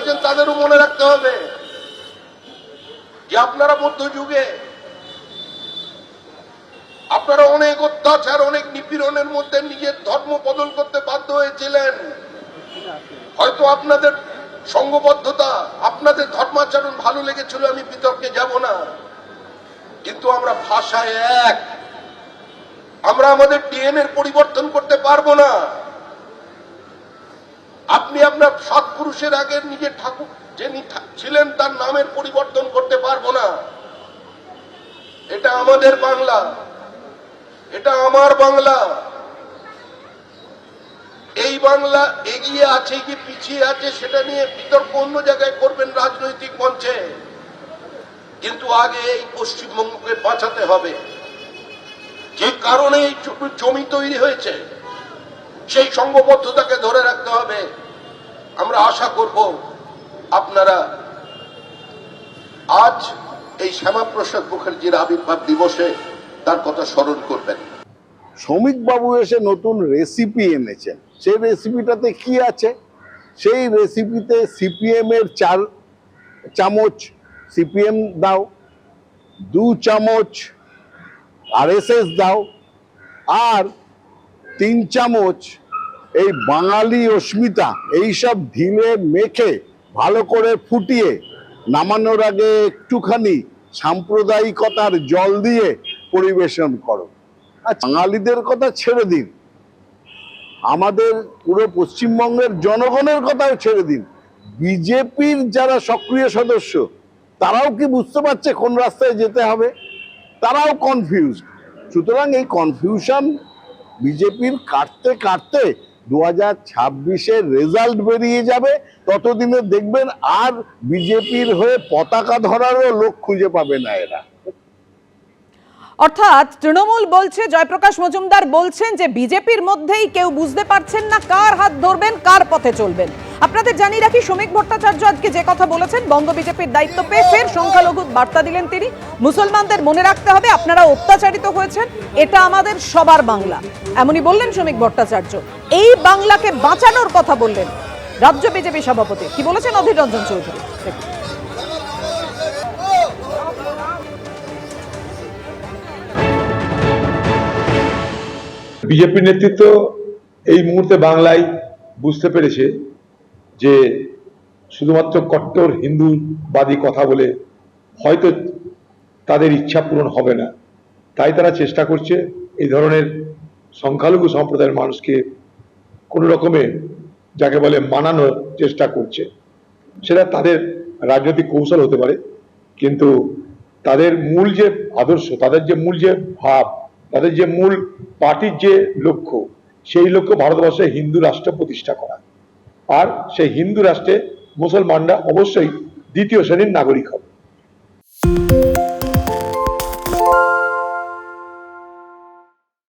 আছেন, তাদেরও মনে রাখতে হবে যে আপনারা মধ্যযুগে, আপনারা অনেক অত্যাচার, অনেক নিপীড়নের মধ্যে নিজের ধর্ম বদল করতে বাধ্য হয়েছিলেন। হয়তো আপনাদের সঙ্গবদ্ধতা, আপনাদের ধর্মাচরণ ভালো লেগেছিল, আমি বিতর্কে যাব না। কিন্তু আমরা ভাষায় এক। আমরা আমাদের ডিএনএর পরিবর্তন করতে পারব না। আপনি আপনার সাত পুরুষের আগে নিজের ঠাকুর থা- ছিলেন তার নামের পরিবর্তন করতে পারব না। এটা আমাদের বাংলা। এটা আমার বাংলা। এই বাংলা এগিয়ে আছে কি পিছিয়ে আছে সেটা নিয়ে বিতর্ক অন্য জায়গায় করবেন রাজনৈতিক মঞ্চে। কিন্তু আগে এই পশ্চিমবঙ্গকে বাঁচাতে হবে। যে কারণে এই জমি তৈরি হয়েছে। সেই সংঘবদ্ধতাকে ধরে রাখতে হবে। আমরা আশা করব আপনারা আজ এই শ্যামাপ্রসাদ মুখার্জির আবির্ভাব দিবসে তার কথা স্মরণ করবেন। শ্রমিক বাবু এসে নতুন রেসিপি এনেছেন। সেই রেসিপিটাতে কি আছে? সেই রেসিপিতে সিপিএম এর চার চামচ সিপিএম দাও, দু চামচ আরএসএস দাও, আর তিন চামচ এই বাঙালি অস্মিতা এইসব ঢিলে মেখে ভালো করে ফুটিয়ে নামানোর আগে একটুখানি সাম্প্রদায়িকতার জল দিয়ে পরিবেশন করো। আর বাঙালিদের কথা ছেড়ে দিন। আমাদের পুরো পশ্চিমবঙ্গের জনগণের কথাও ছেড়ে দিন। বিজেপির যারা সক্রিয় সদস্য তারাও কি বুঝতে পারছে কোন রাস্তায় যেতে হবে? তারাও কনফিউজ সুতরাং এই কনফিউশন বিজেপির কাটতে কাটতে দু হাজার রেজাল্ট বেরিয়ে যাবে, ততদিনে দেখবেন আর বিজেপির হয়ে পতাকা ধরারও লোক খুঁজে পাবে না এরা। অর্থাৎ তৃণমূল বলছে, জয়প্রকাশ মজুমদার বলছেন যে বিজেপির মধ্যেই কেউ বুঝতে পারছেন না কার হাত ধরবেন, কার পথে চলবেন। আপনাদের জানিয়ে রাখি, শ্রমিক ভট্টাচার্য আজকে যে কথা বলেছেন, বঙ্গ বিজেপির দায়িত্ব পেয়ে ফের সংখ্যালঘু বার্তা দিলেন তিনি। মুসলমানদের মনে রাখতে হবে, আপনারা অত্যাচারিত হয়েছেন, এটা আমাদের সবার বাংলা। এমনই বললেন শ্রমিক ভট্টাচার্য। এই বাংলাকে বাঁচানোর কথা বললেন রাজ্য বিজেপি সভাপতি। কি বলেছেন অধীর রঞ্জন চৌধুরী। বিজেপি নেতৃত্ব এই মুহূর্তে বাংলায় বুঝতে পেরেছে যে শুধুমাত্র কট্টর হিন্দুবাদী কথা বলে হয়তো তাদের ইচ্ছা পূরণ হবে না। তাই তারা চেষ্টা করছে এই ধরনের সংখ্যালঘু সম্প্রদায়ের মানুষকে কোনো রকমে যাকে বলে মানানোর চেষ্টা করছে। সেটা তাদের রাজনৈতিক কৌশল হতে পারে, কিন্তু তাদের মূল যে আদর্শ, তাদের যে মূল যে ভাব, তাদের যে মূল পার্টির যে লক্ষ্য, সেই লক্ষ্য ভারতবর্ষে হিন্দু রাষ্ট্র প্রতিষ্ঠা করা। আর সেই হিন্দু রাষ্ট্রে মুসলমানরা অবশ্যই দ্বিতীয় শ্রেণির নাগরিক হবে।